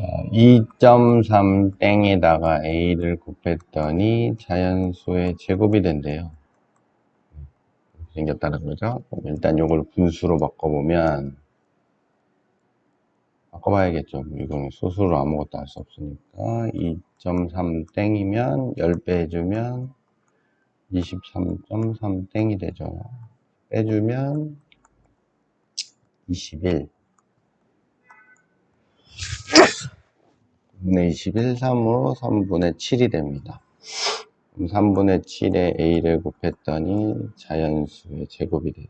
자, 2.3 땡에다가 a를 곱했더니 자연수의 제곱이 된대요. 생겼다는 거죠. 일단 이걸 분수로 바꿔보면 바꿔봐야겠죠. 이거는 소수로 아무것도 할 수 없으니까 2.3 땡이면 10배 해주면 23.3 땡이 되죠. 빼주면 21 분의 21, 3으로 3분의 7이 됩니다. 그럼 3분의 7에 a를 곱했더니 자연수의 제곱이 되죠.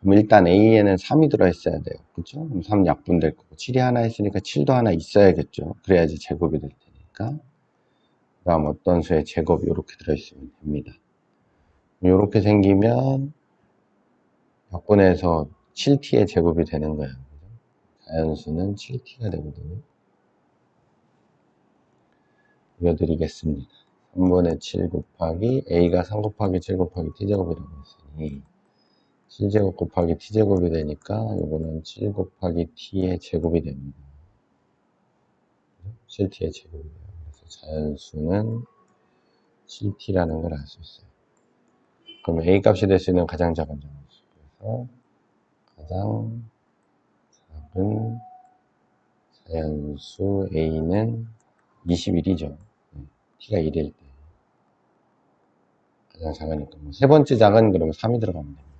그럼 일단 a에는 3이 들어있어야 돼요. 그쵸? 그럼 3 약분될 거고 7이 하나 있으니까 7도 하나 있어야겠죠. 그래야지 제곱이 될 테니까. 그 다음 어떤 수의 제곱이 이렇게 들어있으면 됩니다. 이렇게 생기면 약분해서 7t의 제곱이 되는 거예요. 자연수는 7t가 되거든요. 보여드리겠습니다. 3분의 7 곱하기 a가 3 곱하기 7 곱하기 t제곱이라고 했으니 7제곱 곱하기 t제곱이 되니까 이거는 7 곱하기 t의 제곱이 됩니다. 7t의 제곱이 돼요. 그래서 자연수는 7t라는 걸 알 수 있어요. 그럼 a 값이 될 수 있는 가장 작은 자연수. 그래서 가장 작은 자연수 a는 21이죠. t가 1일 때. 가장 작으니까. 뭐 세 번째 작은 그러면 3이 들어가면 됩니다.